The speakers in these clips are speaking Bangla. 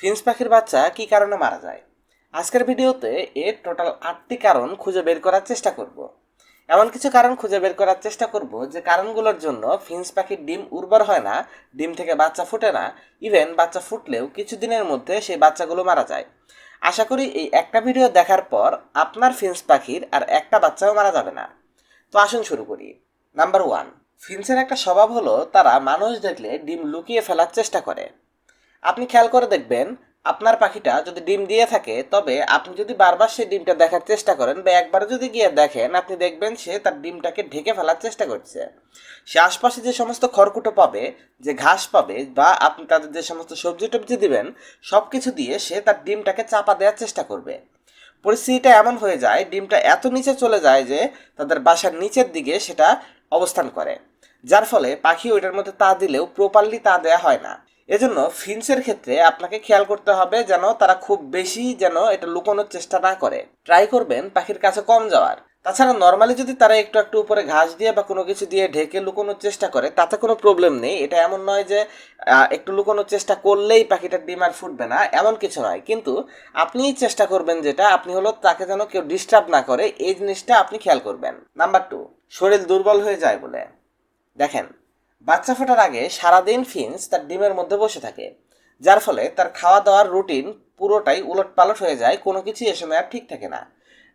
ফিন্স পাখির বাচ্চা কি কারণে মারা যায়? আজকের ভিডিওতে এর টোটাল আটটি কারণ খুঁজে বের করার চেষ্টা করব। এমন কিছু কারণ খুঁজে বের করার চেষ্টা করব যে কারণগুলোর জন্য ফিন্স পাখির ডিম উর্বর হয় না, ডিম থেকে বাচ্চা ফুটে না ইভেন বাচ্চা ফুটলেও কিছুদিনের মধ্যে সেই বাচ্চাগুলো মারা যায়। আশা করি এই একটা ভিডিও দেখার পর আপনার ফিন্স পাখির আর একটা বাচ্চাও মারা যাবে না। তো আসুন শুরু করি। নাম্বার ওয়ান ফিন্সের একটা স্বভাব হলো তারা মানুষ দেখলে ডিম লুকিয়ে ফেলার চেষ্টা করে। আপনি খেয়াল করে দেখবেন, আপনার পাখিটা যদি ডিম দিয়ে থাকে, তবে আপনি যদি বারবার সেই ডিমটা দেখার চেষ্টা করেন বা একবার যদি গিয়ে দেখেন, আপনি দেখবেন সে তার ডিমটাকে ঢেকে ফেলার চেষ্টা করছে। সে আশপাশে যে সমস্ত খড়কুটো পাবে, যে ঘাস পাবে বা আপনি তাদের যে সমস্ত সবজি টবজি দিবেন সব কিছু দিয়ে সে তার ডিমটাকে চাপা দেওয়ার চেষ্টা করবে। পরিস্থিতিটা এমন হয়ে যায়, ডিমটা এত নিচে চলে যায় যে তাদের বাসার নিচের দিকে সেটা অবস্থান করে। যার ফলে পাখি ওইটার মধ্যে তা দিলেও প্রপারলি তা দেওয়া হয় না। এজন্য ফিন্সের ক্ষেত্রে আপনাকে খেয়াল করতে হবে যেন তারা খুব বেশি যেন এটা লুকানোর চেষ্টা না করে। ট্রাই করবেন পাখির কাছে কম যাওয়ার। তাছাড়া নর্মালি যদি তারা একটু একটু উপরে ঘাস দিয়ে বা কোনো কিছু দিয়ে ঢেকে লুকোনোর চেষ্টা করে, তাতে কোনো প্রবলেম নেই। এটা এমন নয় যে একটু লুকোনোর চেষ্টা করলেই পাখিটার ডিম আর ফুটবে না, এমন কিছু নয়। কিন্তু আপনি চেষ্টা করবেন যেটা, আপনি হলো তাকে যেন কেউ ডিস্টার্ব না করে, এই জিনিসটা আপনি খেয়াল করবেন। নাম্বার টু শরীর দুর্বল হয়ে যায় বলে। দেখেন বাচ্চা ফোটার আগে সারাদিন ফিন্স তার ডিমের মধ্যে বসে থাকে, যার ফলে তার খাওয়া দাওয়ার রুটিন পুরোটাই উলট পালট হয়ে যায়, কোনো কিছু এ সময় ঠিক থাকে না।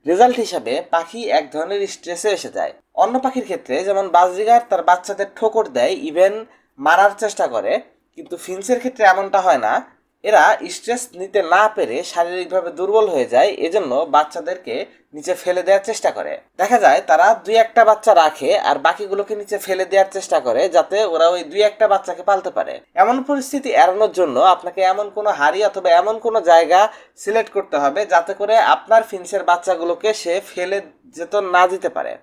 রেজাল্ট হিসাবে পাখি এক ধরনের স্ট্রেসে এসে যায়। অন্য পাখির ক্ষেত্রে যেমন বাজরিগার তার বাচ্চাদের ঠোকর দেয়, ইভেন মারার চেষ্টা করে, কিন্তু ফিন্সের ক্ষেত্রে এমনটা হয় না। এরা স্ট্রেস নিতে না পেরে শারীরিকভাবে দুর্বল হয়ে যায়, এজন্য বাচ্চাদেরকে নিচে ফেলে দেওয়ার চেষ্টা করে। দেখা যায় তারা দুই একটা বাচ্চা রাখে আর বাকিগুলোকে নিচে ফেলে দেওয়ার চেষ্টা করে যাতে ওরা ওই দুই একটা বাচ্চাকে পালতে পারে। এমন পরিস্থিতি এড়ানোর জন্য আপনাকে এমন কোনো হাড়ি অথবা এমন কোনো জায়গা সিলেক্ট করতে হবে যাতে করে আপনার ফিন্সের বাচ্চাগুলোকে সে ফেলে যেত না দিতে পারে।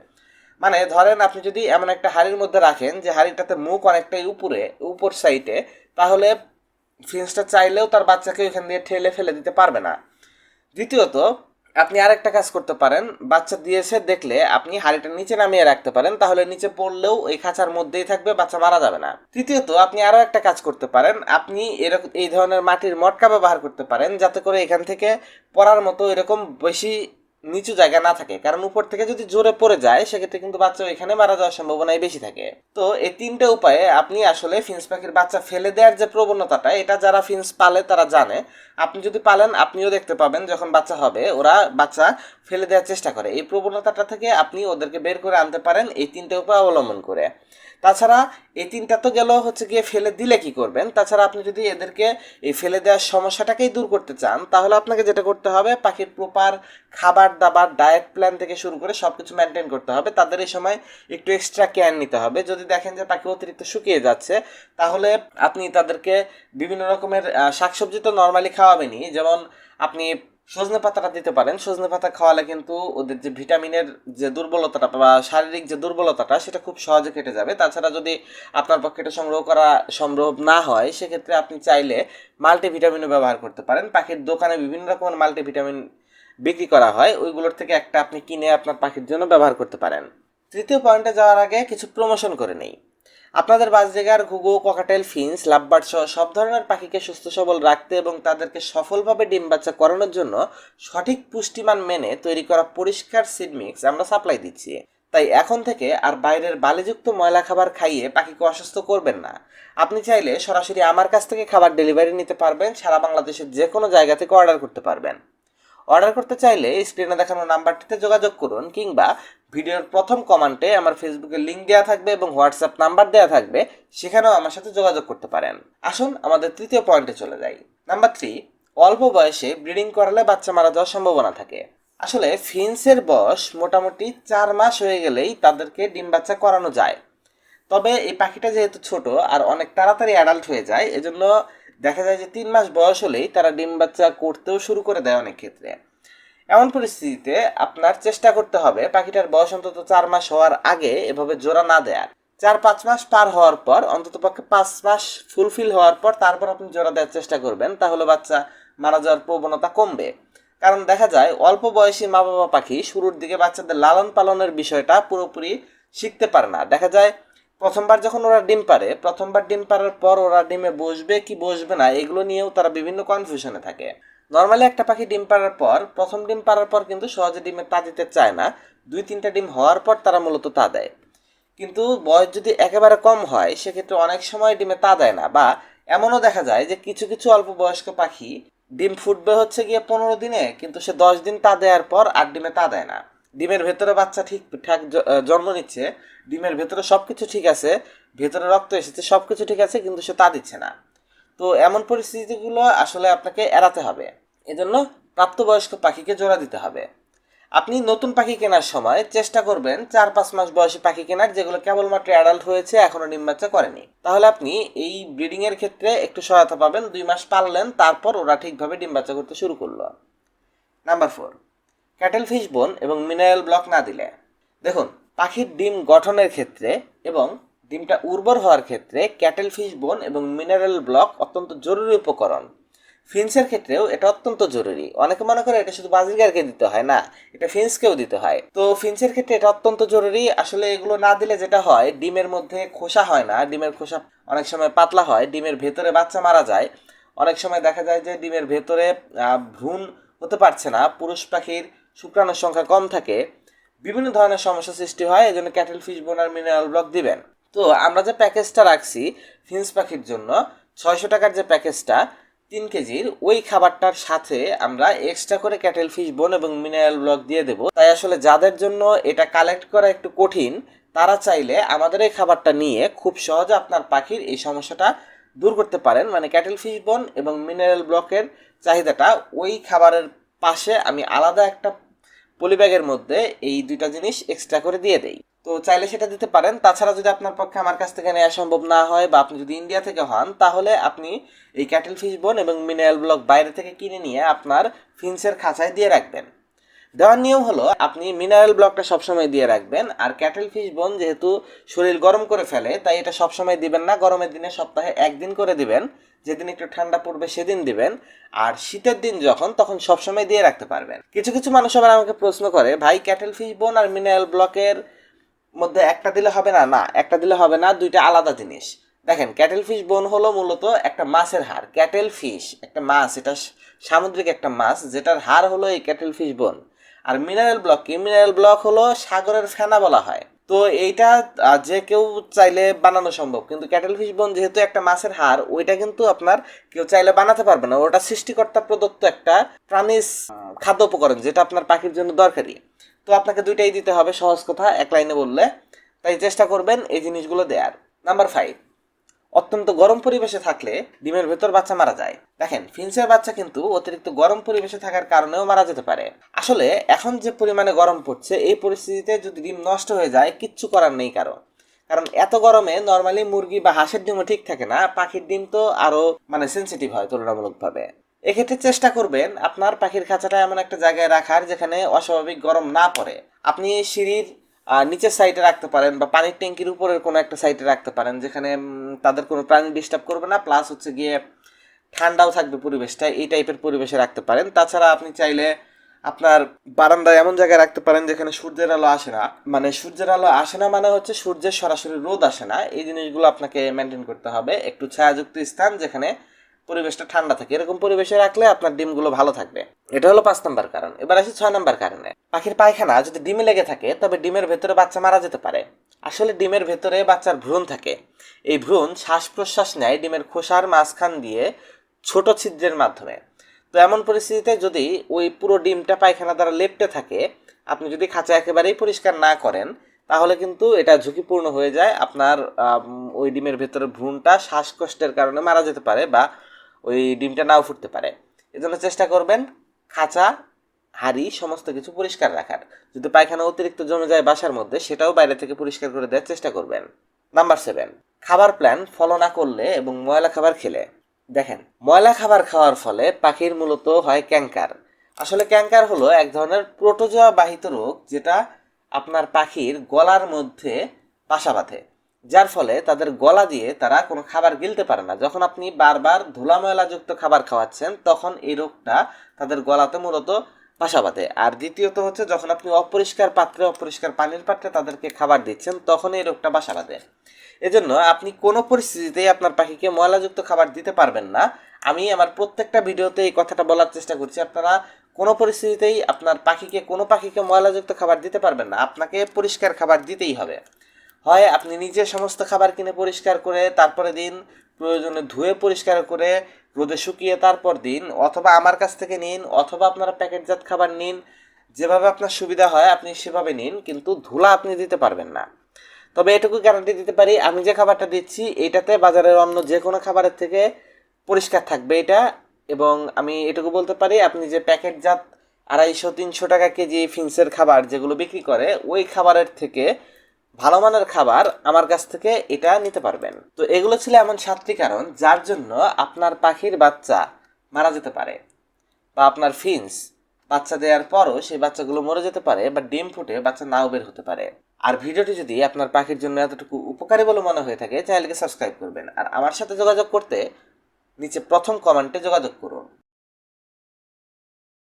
মানে ধরেন আপনি যদি এমন একটা হাড়ির মধ্যে রাখেন যে হাড়িটাতে মুখ অনেকটাই উপরে, উপর সাইডে তাহলে ফিন্সটা চাইলেও তার বাচ্চাকে ওইখান দিয়ে ঠেলে ফেলে দিতে পারবে না। দ্বিতীয়ত, আপনি আরেকটা কাজ করতে পারেন। বাচ্চা দিয়েছে দেখলে আপনি হাড়িটা নিচে নামিয়ে রাখতে পারেন, তাহলে নিচে পড়লেও এই খাঁচার মধ্যেই থাকবে, বাচ্চা মারা যাবে না। তৃতীয়ত, আপনি আরও একটা কাজ করতে পারেন। আপনি এরকম এই ধরনের মাটির মটকা ব্যবহার করতে পারেন, যাতে করে এখান থেকে পড়ার মতো এরকম বেশি নিচু জায়গা না থাকে। কারণ উপর থেকে যদি জোরে পড়ে যায়, সেক্ষেত্রে কিন্তু বাচ্চা এখানে মারা যাওয়ার সম্ভাবনাই বেশি থাকে। তো এই তিনটে উপায়ে আপনি আসলে ফিন্স পাখির বাচ্চা ফেলে দেওয়ার যে প্রবণতাটা, এটা যারা ফিন্স পালে তারা জানে। আপনি যদি পালেন, আপনিও দেখতে পাবেন যখন বাচ্চা হবে, ওরা বাচ্চা ফেলে দেওয়ার চেষ্টা করে। এই প্রবণতাটা থেকে আপনি ওদেরকে বের করে আনতে পারেন এই তিনটে উপায় অবলম্বন করে। তাছাড়া এই তিনটা তো গেল হচ্ছে গিয়ে ফেলে দিলে কি করবেন? তাছাড়া আপনি যদি এদেরকে এই ফেলে দেওয়ার সমস্যাটাকেই দূর করতে চান, তাহলে আপনাকে যেটা করতে হবে, পাখির প্রপার খাবার, দাবার ডায়েট প্ল্যান থেকে শুরু করে সব কিছু মেনটেন করতে হবে। তাদের এই সময় একটু এক্সট্রা কেয়ার নিতে হবে। যদি দেখেন যে পাখি অতিরিক্ত শুকিয়ে যাচ্ছে, তাহলে আপনি তাদেরকে বিভিন্ন রকমের শাকসবজি তো নর্মালি খাওয়াবেনই। যেমন আপনি সজনে পাতাটা দিতে পারেন। সজনে পাতা খাওয়ালে কিন্তু ওদের যে ভিটামিনের যে দুর্বলতাটা বা শারীরিক যে দুর্বলতাটা, সেটা খুব সহজে কেটে যাবে। তাছাড়া যদি আপনার পক্ষে এটা সংগ্রহ করা সম্ভব না হয়, সেক্ষেত্রে আপনি চাইলে মাল্টিভিটামিনও ব্যবহার করতে পারেন। পাখির দোকানে বিভিন্ন রকমের মাল্টিভিটামিন বিক্রি করা হয়, ওইগুলোর থেকে একটা আপনি কিনে আপনার পাখির জন্য ব্যবহার করতে পারেন। তৃতীয় পয়েন্টে যাওয়ার আগে কিছু প্রমোশন করে নেই। আপনাদের বাজরেগার ঘুঘু ককাটেল ফিন্স লাভবার্ড সহ সব ধরনের পাখিকে সুস্থ, সবল রাখতে এবং তাদেরকে সফলভাবে ডিম বাচ্চা করানোর জন্য সঠিক পুষ্টিমান মেনে তৈরি করা পরিষ্কার সিড মিক্স আমরা সাপ্লাই দিচ্ছি। তাই এখন থেকে আর বাইরের বালিযুক্ত ময়লা খাবার খাইয়ে পাখিকে অসুস্থ করবেন না। আপনি চাইলে সরাসরি আমার কাছ থেকে খাবার ডেলিভারি নিতে পারবেন, সারা বাংলাদেশের যে কোনো জায়গা থেকে অর্ডার করতে পারবেন। অর্ডার করতে চাইলে স্ক্রিনে দেখানো নাম্বারটিতে যোগাযোগ করুন কিংবা ভিডিওর প্রথম কমেন্টে আমার ফেসবুকের লিঙ্ক দেওয়া থাকবে এবং হোয়াটসঅ্যাপ নাম্বার দেওয়া থাকবে, সেখানেও আমার সাথে যোগাযোগ করতে পারেন। আসুন, আমাদের তৃতীয় পয়েন্টে চলে যাই। নাম্বার থ্রি অল্প বয়সে ব্রিডিং করালে বাচ্চা মারা যাওয়ার সম্ভাবনা থাকে। আসলে ফিন্সের বয়স মোটামুটি চার মাস হয়ে গেলেই তাদেরকে ডিম বাচ্চা করানো যায়। তবে এই পাখিটা যেহেতু ছোট আর অনেক তাড়াতাড়ি অ্যাডাল্ট হয়ে যায়, এজন্য দেখা যায় যে তিন মাস বয়স হলেই তারা ডিম বাচ্চা করতেও শুরু করে দেয় অনেক ক্ষেত্রে। এমন পরিস্থিতিতে আপনার চেষ্টা করতে হবে পাখিটার বয়স অন্তত চার মাস হওয়ার আগে এভাবে জোড়া না দেয়ার। চার, পাঁচ মাস পার হওয়ার পর, অন্তত পক্ষে পাঁচ মাস ফুলফিল হওয়ার পর তারপর আপনি জোড়া দেওয়ার চেষ্টা করবেন, তাহলে বাচ্চা মারা যাওয়ার প্রবণতা কমবে। কারণ দেখা যায় অল্প বয়সী মা বাবা পাখি শুরুর দিকে বাচ্চাদের লালন পালনের বিষয়টা পুরোপুরি শিখতে পারে না। দেখা যায় প্রথমবার যখন ওরা ডিম পারে, প্রথমবার ডিম পারার পর ওরা ডিমে বসবে কি বসবে না, এগুলো নিয়েও তারা বিভিন্ন কনফিউশনে থাকে। নর্মালি একটা পাখি ডিম পাড়ার পর, প্রথম ডিম পাড়ার পর কিন্তু সহজে ডিমে তা দিতে চায় না। দুই তিনটা ডিম হওয়ার পর তারা মূলত তা দেয়। কিন্তু বয়স যদি একেবারে কম হয়, সেক্ষেত্রে অনেক সময় ডিমে তা দেয় না। বা এমনও দেখা যায় যে কিছু কিছু অল্প বয়স্ক পাখি ডিম ফুটবে হচ্ছে গিয়ে পনেরো দিনে, কিন্তু সে দশ দিন তা দেওয়ার পর আর ডিমে তা দেয় না। ডিমের ভেতরে বাচ্চা ঠিক, ঠাক জন্ম নিচ্ছে, ডিমের ভেতরে সব কিছু ঠিক আছে, ভেতরে রক্ত এসেছে সব কিছু ঠিক আছে, কিন্তু সে তা দিচ্ছে না। তো এমন পরিস্থিতিগুলো আসলে আপনাকে এড়াতে হবে। এজন্য প্রাপ্তবয়স্ক পাখিকে জোড়া দিতে হবে। আপনি নতুন পাখি কেনার সময় চেষ্টা করবেন চার পাঁচ মাস বয়সী পাখি কেনার, যেগুলো কেবলমাত্র অ্যাডাল্ট হয়েছে, এখনও ডিম বাচ্চা করেনি। তাহলে আপনি এই ব্রিডিং এর ক্ষেত্রে একটু সহায়তা পাবেন। দুই মাস পাললেন, তারপর ওরা ঠিকভাবে ডিম বাচ্চা করতে শুরু করল। নাম্বার ফোর ক্যাটেল ফিশ বোন এবং মিনারেল ব্লক না দিলে। দেখুন, পাখির ডিম গঠনের ক্ষেত্রে এবং ডিমটা উর্বর হওয়ার ক্ষেত্রে ক্যাটেল ফিশ বোন এবং মিনারেল ব্লক অত্যন্ত জরুরি উপকরণ। ফিন্সের ক্ষেত্রেও এটা অত্যন্ত জরুরি। অনেকে মনে করে এটা শুধু বাজিগারকে দিতে হয় না, এটা ফিন্সকেও দিতে হয়। তো ফিন্সের ক্ষেত্রে এটা অত্যন্ত জরুরি। আসলে এগুলো না দিলে যেটা হয়, ডিমের মধ্যে খোসা হয় না। ডিমের খোসা অনেক সময় পাতলা হয়, ডিমের ভেতরে বাচ্চা মারা যায়। অনেক সময় দেখা যায় যে ডিমের ভেতরে ভ্রূণ হতে পারছে না। পুরুষ পাখির শুক্রাণুর সংখ্যা কম থাকে, বিভিন্ন ধরনের সমস্যা সৃষ্টি হয় এই জন্য ক্যাটেল, ফিশ বোনার মিনারেল ব্লক দিবেন। তো আমরা যে প্যাকেজটা রাখছি ফিন্স পাখির জন্য, ছয়শো টাকার যে প্যাকেজটা, তিন কেজির, ওই খাবারটার সাথে আমরা এক্সট্রা করে ক্যাটেল, ফিশ, বোন এবং মিনারেল ব্লক দিয়ে দেবো। তাই আসলে যাদের জন্য এটা কালেক্ট করা একটু কঠিন, তারা চাইলে আমাদের এই খাবারটা নিয়ে খুব সহজে আপনার পাখির এই সমস্যাটা দূর করতে পারেন। মানে ক্যাটেল, ফিশ, বোন এবং মিনারেল ব্লকের চাহিদাটা ওই খাবারের পাশে আমি আলাদা একটা পলিব্যাগের মধ্যে এই দুইটা জিনিস এক্সট্রা করে দিয়ে দেই। তো চাইলে সেটা দিতে পারেন। তাছাড়া যদি আপনার পক্ষে আমার কাছ থেকে নেওয়া সম্ভব না হয় বা আপনি যদি ইন্ডিয়া থেকে হন, তাহলে আপনি এই ক্যাটেল ফিশ বোন এবং মিনারেল ব্লক বাইরে থেকে কিনে নিয়ে আপনার ফিন্সের খাঁচায় দিয়ে রাখবেন। দেওয়ার নিয়ম হলো, আপনি মিনারেল ব্লকটা সবসময় দিয়ে রাখবেন। আর ক্যাটেল ফিশ বোন যেহেতু শরীর গরম করে ফেলে, তাই এটা সবসময় দিবেন না। গরমের দিনে সপ্তাহে একদিন করে দিবেন। যেদিন একটু ঠান্ডা পড়বে সেদিন দিবেন। আর শীতের দিন যখন, তখন সবসময় দিয়ে রাখতে পারবেন। কিছু কিছু মানুষ আবার আমাকে প্রশ্ন করে, ভাই ক্যাটেল ফিশ বোন আর মিনারেল ব্লকের মধ্যে একটা দিলে হবে না? না, একটা দিলে হবে না, দুইটা আলাদা জিনিস। দেখেন ক্যাটেল ফিশ বোন হলো মূলত একটা মাছের হাড়। ক্যাটেল ফিশ একটা মাছ, এটা সামুদ্রিক একটা মাছ, যেটার হাড় হলো এই ক্যাটেল ফিশ বোন আর মিনারেল ব্লক কি মিনারেল ব্লক হলো সাগরের ফেনা বলা হয়। তো এইটা যে কেউ চাইলে বানানো সম্ভব। কিন্তু ক্যাটেল ফিশ বোন যেহেতু একটা মাছের হাড়, ওইটা কিন্তু আপনার কেউ চাইলে বানাতে পারবে না। ওটা সৃষ্টিকর্তা প্রদত্ত একটা প্রাণীজ খাদ্য উপকরণ, যেটা আপনার পাখির জন্য দরকারি। তো আপনাকে দুইটাই দিতে হবে সহজ কথা, এক লাইনে বললে। তাই চেষ্টা করবেন এই জিনিসগুলো দেওয়ার নাম্বার ফাইভ অত্যন্ত গরম পরিবেশে থাকলে ডিমের ভেতর বাচ্চা মারা যায়। দেখেন, ফিন্সের বাচ্চা কিন্তু অতিরিক্ত গরম পরিবেশে থাকার কারণেও মারা যেতে পারে। আসলে এখন যে পরিমাণে গরম পড়ছে, এই পরিস্থিতিতে যদি ডিম নষ্ট হয়ে যায়, কিচ্ছু করার নেই কারও। কারণ এত গরমে নর্মালি মুরগি বা হাঁসের ডিমও ঠিক থাকে না, পাখির ডিম তো আরও মানে সেন্সিটিভ হয় তুলনামূলকভাবে। এক্ষেত্রে চেষ্টা করবেন আপনার পাখির খাঁচাটা এমন একটা জায়গায় রাখার যেখানে অস্বাভাবিক গরম না পড়ে। আপনি সিঁড়ির নিচের সাইডে রাখতে পারেন বা পানির ট্যাঙ্কির উপরের কোনো একটা সাইডে রাখতে পারেন, যেখানে তাদের কোনো প্রাণী ডিস্টার্ব করবে না প্লাস হচ্ছে গিয়ে ঠান্ডাও থাকবে পরিবেশটা, এই টাইপের পরিবেশে রাখতে পারেন। তাছাড়া আপনি চাইলে আপনার বারান্দায় এমন জায়গায় রাখতে পারেন যেখানে সূর্যের আলো আসে না। মানে সূর্যের আলো আসে না মানে হচ্ছে সূর্যের সরাসরি রোদ আসে না। এই জিনিসগুলো আপনাকে মেনটেন করতে হবে। একটু ছায়াযুক্ত স্থান যেখানে পরিবেশটা ঠান্ডা থাকে। এরকম পরিবেশে রাখলে আপনার ডিমগুলো ভালো থাকবে। এটা হলো পাঁচ নাম্বার কারণ। এবার আসি ছয় নম্বর কারণে। পাখির পায়খানা যদি ডিমে লেগে থাকে, তবে ডিমের ভেতরে বাচ্চা মারা যেতে পারে। আসলে ডিমের ভেতরে বাচ্চার ভ্রূণ থাকে। এই ভ্রূণ শ্বাস প্রশ্বাস নেয় ডিমের খোসার মাঝখান দিয়ে ছোট ছিদ্রের মাধ্যমে। তো এমন পরিস্থিতিতে যদি ওই পুরো ডিমটা পায়খানা দ্বারা লেপটে থাকে, আপনি যদি খাঁচা একেবারেই পরিষ্কার না করেন, তাহলে কিন্তু এটা ঝুঁকিপূর্ণ হয়ে যায়। আপনার ওই ডিমের ভেতরে ভ্রূণটা শ্বাসকষ্টের কারণে মারা যেতে পারে বা ওই ডিমটা নাও ফুটতে পারে। এজন্য চেষ্টা করবেন খাঁচা, হাড়ি সমস্ত কিছু পরিষ্কার রাখার। যদি পায়খানা অতিরিক্ত জমে যায় বাসার মধ্যে, সেটাও বাইরে থেকে পরিষ্কার করে দেওয়ার চেষ্টা করবেন। নাম্বার সেভেন খাবার প্ল্যান ফলো না করলে এবং ময়লা খাবার খেলে। দেখেন, ময়লা খাবার খাওয়ার ফলে পাখির মূলত হয় ক্যাঙ্কার আসলে ক্যাঙ্কার হলো এক ধরনের প্রোটোজোয়া বাহিত রোগ যেটা আপনার পাখির গলার মধ্যে বাসা বাঁধে। যার ফলে তাদের গলা দিয়ে তারা কোনো খাবার গিলতে পারে না। যখন আপনি বারবার ধুলা ময়লাযুক্ত খাবার খাওয়াচ্ছেন, তখন এই রোগটা তাদের গলাতে মূলত বাসা বাঁধে। আর দ্বিতীয়ত হচ্ছে, যখন আপনি অপরিষ্কার পাত্রে, অপরিষ্কার পানির পাত্রে তাদেরকে খাবার দিচ্ছেন, তখন এই রোগটা বাসা বাঁধে। এজন্য আপনি কোনো পরিস্থিতিতেই আপনার পাখিকে ময়লাযুক্ত খাবার দিতে পারবেন না। আমি আমার প্রত্যেকটা ভিডিওতে এই কথাটা বলার চেষ্টা করছি, আপনারা কোনো পরিস্থিতিতেই আপনার পাখিকে, কোনো পাখিকে ময়লাযুক্ত খাবার দিতে পারবেন না। আপনাকে পরিষ্কার খাবার দিতেই হবে। হয় আপনি নিজে সমস্ত খাবার কিনে পরিষ্কার করে তারপরে দিন প্রয়োজনে ধুয়ে পরিষ্কার করে রোদে শুকিয়ে তারপর দিন, অথবা আমার কাছ থেকে নিন, অথবা আপনারা প্যাকেটজাত খাবার নিন, যেভাবে আপনার সুবিধা হয় আপনি সেভাবে নিন, কিন্তু ধুলা আপনি দিতে পারবেন না। তবে এটুকু গ্যারান্টি দিতে পারি, আমি যে খাবারটা দিচ্ছি, এটাতে বাজারের অন্য যে কোনো খাবারের থেকে পরিষ্কার থাকবে এটা, এবং আমি এটুকু বলতে পারি, আপনি যে প্যাকেটজাত আড়াইশো, তিনশো টাকা কেজি ফিন্সের খাবার যেগুলো বিক্রি করে, ওই খাবারের থেকে ভালো মানের খাবার আমার কাছ থেকে এটা নিতে পারবেন। তো এগুলো ছিল এমন সাতটি কারণ যার জন্য আপনার পাখির বাচ্চা মারা যেতে পারে বা আপনার ফিন্স বাচ্চা দেওয়ার পরও সেই বাচ্চাগুলো মরে যেতে পারে বা ডিম ফুটে বাচ্চা নাও বের হতে পারে। আর ভিডিওটি যদি আপনার পাখির জন্য এতটুকু উপকারী বলে মনে হয়ে থাকে, চ্যানেলকে সাবস্ক্রাইব করবেন। আর আমার সাথে যোগাযোগ করতে নিচে প্রথম কমেন্টে যোগাযোগ করুন।